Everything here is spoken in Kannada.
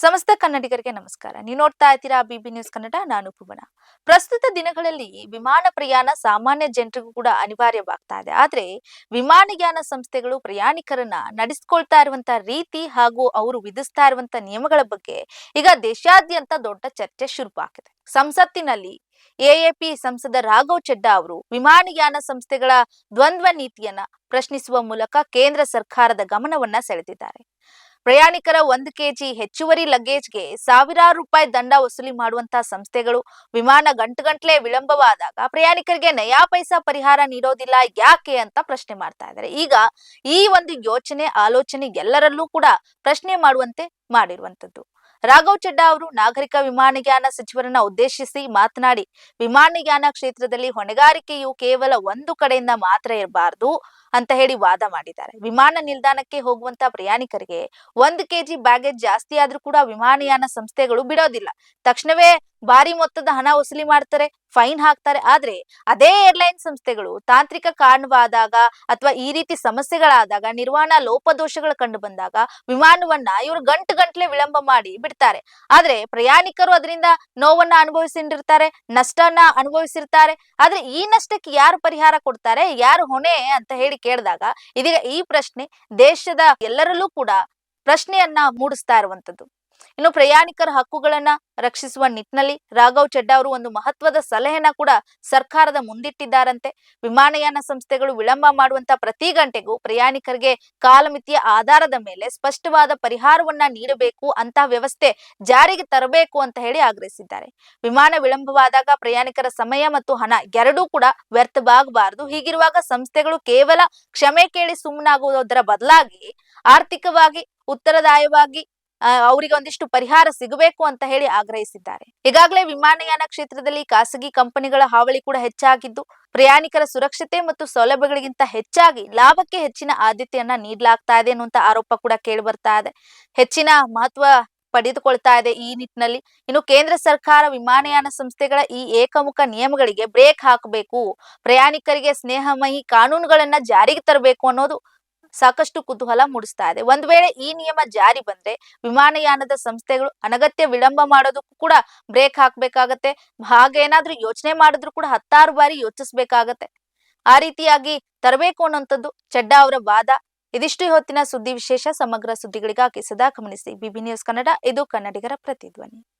ಸಮಸ್ತ ಕನ್ನಡಿಗರಿಗೆ ನಮಸ್ಕಾರ. ನೀವು ನೋಡ್ತಾ ಇದ್ದೀರಾ ಬಿಬಿ ನ್ಯೂಸ್ ಕನ್ನಡ, ನಾನು ಭುವನ. ಪ್ರಸ್ತುತ ದಿನಗಳಲ್ಲಿ ವಿಮಾನ ಪ್ರಯಾಣ ಸಾಮಾನ್ಯ ಜನರಿಗೂ ಕೂಡ ಅನಿವಾರ್ಯವಾಗ್ತಾ ಇದೆ. ಆದ್ರೆ ವಿಮಾನಯಾನ ಸಂಸ್ಥೆಗಳು ಪ್ರಯಾಣಿಕರನ್ನ ನಡೆಸ್ಕೊಳ್ತಾ ಇರುವಂತಹ ರೀತಿ ಹಾಗೂ ಅವರು ವಿಧಿಸ್ತಾ ಇರುವಂತ ನಿಯಮಗಳ ಬಗ್ಗೆ ಈಗ ದೇಶಾದ್ಯಂತ ದೊಡ್ಡ ಚರ್ಚೆ ಶುರುವಾಗಿದೆ. ಸಂಸತ್ತಿನಲ್ಲಿ ಎಎಪಿ ಸಂಸದ ರಾಘವ್ ಚೆಡ್ಡಾ ಅವರು ವಿಮಾನಯಾನ ಸಂಸ್ಥೆಗಳ ದ್ವಂದ್ವ ನೀತಿಯನ್ನ ಪ್ರಶ್ನಿಸುವ ಮೂಲಕ ಕೇಂದ್ರ ಸರ್ಕಾರದ ಗಮನವನ್ನ ಸೆಳೆದಿದ್ದಾರೆ. ಪ್ರಯಾಣಿಕರ ಒಂದು ಕೆಜಿ ಹೆಚ್ಚುವರಿ ಲಗೇಜ್ಗೆ ಸಾವಿರಾರು ರೂಪಾಯಿ ದಂಡ ವಸೂಲಿ ಮಾಡುವಂತಹ ಸಂಸ್ಥೆಗಳು ವಿಮಾನ ಗಂಟುಗಂಟ್ಲೆ ವಿಳಂಬವಾದಾಗ ಪ್ರಯಾಣಿಕರಿಗೆ ನಯಾ ಪೈಸಾ ಪರಿಹಾರ ನೀಡೋದಿಲ್ಲ, ಯಾಕೆ ಅಂತ ಪ್ರಶ್ನೆ ಮಾಡ್ತಾ ಇದ್ದಾರೆ. ಈಗ ಈ ಒಂದು ಯೋಚನೆ, ಆಲೋಚನೆ ಎಲ್ಲರಲ್ಲೂ ಕೂಡ ಪ್ರಶ್ನೆ ಮಾಡುವಂತೆ ಮಾಡಿರುವಂತದ್ದು ರಾಘವ್ ಚಡ್ಡಾ ಅವರು ನಾಗರಿಕ ವಿಮಾನಯಾನ ಸಚಿವರನ್ನ ಉದ್ದೇಶಿಸಿ ಮಾತನಾಡಿ, ವಿಮಾನಯಾನ ಕ್ಷೇತ್ರದಲ್ಲಿ ಹೊಣೆಗಾರಿಕೆಯು ಕೇವಲ ಒಂದು ಕಡೆಯಿಂದ ಮಾತ್ರ ಇರಬಾರದು ಅಂತ ಹೇಳಿ ವಾದ ಮಾಡಿದ್ದಾರೆ. ವಿಮಾನ ನಿಲ್ದಾಣಕ್ಕೆ ಹೋಗುವಂತ ಪ್ರಯಾಣಿಕರಿಗೆ ಒಂದು ಕೆಜಿ ಬ್ಯಾಗೇಜ್ ಜಾಸ್ತಿ ಆದ್ರೂ ಕೂಡ ವಿಮಾನಯಾನ ಸಂಸ್ಥೆಗಳು ಬಿಡೋದಿಲ್ಲ. ತಕ್ಷಣವೇ ಭಾರಿ ಮೊತ್ತದ ಹಣ ವಸೂಲಿ ಮಾಡ್ತಾರೆ, ಫೈನ್ ಹಾಕ್ತಾರೆ. ಆದ್ರೆ ಅದೇ ಏರ್ಲೈನ್ ಸಂಸ್ಥೆಗಳು ತಾಂತ್ರಿಕ ಕಾರಣವಾದಾಗ ಅಥವಾ ಈ ರೀತಿ ಸಮಸ್ಯೆಗಳಾದಾಗ ನಿರ್ವಹಣಾ ಲೋಪದೋಷಗಳು ಕಂಡು ಬಂದಾಗ ವಿಮಾನವನ್ನ ಇವರು ಗಂಟು ಗಂಟ್ಲೆ ವಿಳಂಬ ಮಾಡಿ ಬಿಡ್ತಾರೆ. ಆದ್ರೆ ಪ್ರಯಾಣಿಕರು ಅದರಿಂದ ನೋವನ್ನ ಅನುಭವಿಸಿರ್ತಾರೆ ನಷ್ಟನ ಅನುಭವಿಸಿರ್ತಾರೆ. ಆದ್ರೆ ಈ ನಷ್ಟಕ್ಕೆ ಯಾರು ಪರಿಹಾರ ಕೊಡ್ತಾರೆ, ಯಾರು ಹೊಣೆ ಅಂತ ಹೇಳಿ ಕೇಳಿದಾಗ ಇದೀಗ ಈ ಪ್ರಶ್ನೆ ದೇಶದ ಎಲ್ಲರಲ್ಲೂ ಕೂಡ ಪ್ರಶ್ನೆಯನ್ನ ಮೂಡಿಸ್ತಾ ಇರುವಂತದ್ದು ಇನ್ನು ಪ್ರಯಾಣಿಕರ ಹಕ್ಕುಗಳನ್ನ ರಕ್ಷಿಸುವ ನಿಟ್ಟಿನಲ್ಲಿ ರಾಘವ್ ಚೆಡ್ಡಾ ಅವರು ಒಂದು ಮಹತ್ವದ ಸಲಹೆನ ಕೂಡ ಸರ್ಕಾರದ ಮುಂದಿಟ್ಟಿದ್ದಾರಂತೆ. ವಿಮಾನಯಾನ ಸಂಸ್ಥೆಗಳು ವಿಳಂಬ ಮಾಡುವಂತ ಪ್ರತಿ ಗಂಟೆಗೂ ಪ್ರಯಾಣಿಕರಿಗೆ ಕಾಲಮಿತಿಯ ಆಧಾರದ ಮೇಲೆ ಸ್ಪಷ್ಟವಾದ ಪರಿಹಾರವನ್ನ ನೀಡಬೇಕು ಅಂತ ವ್ಯವಸ್ಥೆ ಜಾರಿಗೆ ತರಬೇಕು ಅಂತ ಹೇಳಿ ಆಗ್ರಹಿಸಿದ್ದಾರೆ. ವಿಮಾನ ವಿಳಂಬವಾದಾಗ ಪ್ರಯಾಣಿಕರ ಸಮಯ ಮತ್ತು ಹಣ ಎರಡೂ ಕೂಡ ವ್ಯರ್ಥವಾಗಬಾರದು ಹೀಗಿರುವಾಗ ಸಂಸ್ಥೆಗಳು ಕೇವಲ ಕ್ಷಮೆ ಕೇಳಿ ಸುಮ್ಮನಾಗುವುದರ ಬದಲಾಗಿ ಆರ್ಥಿಕವಾಗಿ ಉತ್ತರದಾಯವಾಗಿ ಅವರಿಗೆ ಒಂದಿಷ್ಟು ಪರಿಹಾರ ಸಿಗಬೇಕು ಅಂತ ಹೇಳಿ ಆಗ್ರಹಿಸಿದ್ದಾರೆ. ಈಗಾಗಲೇ ವಿಮಾನಯಾನ ಕ್ಷೇತ್ರದಲ್ಲಿ ಖಾಸಗಿ ಕಂಪನಿಗಳ ಹಾವಳಿ ಕೂಡ ಹೆಚ್ಚಾಗಿದ್ದು, ಪ್ರಯಾಣಿಕರ ಸುರಕ್ಷತೆ ಮತ್ತು ಸೌಲಭ್ಯಗಳಿಗಿಂತ ಹೆಚ್ಚಾಗಿ ಲಾಭಕ್ಕೆ ಹೆಚ್ಚಿನ ಆದ್ಯತೆಯನ್ನ ನೀಡಲಾಗ್ತಾ ಇದೆ ಅನ್ನುವಂತ ಆರೋಪ ಕೂಡ ಕೇಳಿ ಬರ್ತಾ ಇದೆ. ಹೆಚ್ಚಿನ ಮಹತ್ವ ಪಡೆದುಕೊಳ್ತಾ ಇದೆ ಈ ನಿಟ್ಟಿನಲ್ಲಿ. ಇನ್ನು ಕೇಂದ್ರ ಸರ್ಕಾರ ವಿಮಾನಯಾನ ಸಂಸ್ಥೆಗಳ ಈ ಏಕಮುಖ ನಿಯಮಗಳಿಗೆ ಬ್ರೇಕ್ ಹಾಕಬೇಕು. ಪ್ರಯಾಣಿಕರಿಗೆ ಸ್ನೇಹಮಯಿ ಕಾನೂನುಗಳನ್ನ ಜಾರಿಗೆ ತರಬೇಕು ಅನ್ನೋದು ಸಾಕಷ್ಟು ಕುತೂಹಲ ಮೂಡಿಸ್ತಾ ಇದೆ. ಒಂದ್ ವೇಳೆ ಈ ನಿಯಮ ಜಾರಿ ಬಂದ್ರೆ ವಿಮಾನಯಾನದ ಸಂಸ್ಥೆಗಳು ಅನಗತ್ಯ ವಿಳಂಬ ಮಾಡೋದಕ್ಕೂ ಕೂಡ ಬ್ರೇಕ್ ಹಾಕ್ಬೇಕಾಗತ್ತೆ. ಹಾಗೇನಾದ್ರೂ ಯೋಚನೆ ಮಾಡಿದ್ರು ಕೂಡ ಹತ್ತಾರು ಬಾರಿ ಯೋಚಿಸ್ಬೇಕಾಗತ್ತೆ. ಆ ರೀತಿಯಾಗಿ ತರಬೇಕು ಅನ್ನೋಂಥದ್ದು ಚಡ್ಡಾ ಅವರ ವಾದ. ಇದಿಷ್ಟು ಹೊತ್ತಿನ ಸುದ್ದಿ ವಿಶೇಷ. ಸಮಗ್ರ ಸುದ್ದಿಗಳಿಗಾಗಿ ಸದಾ ಗಮನಿಸಿ. ಬಿಬಿ ನ್ಯೂಸ್ ಕನ್ನಡ, ಇದು ಕನ್ನಡಿಗರ ಪ್ರತಿಧ್ವನಿ.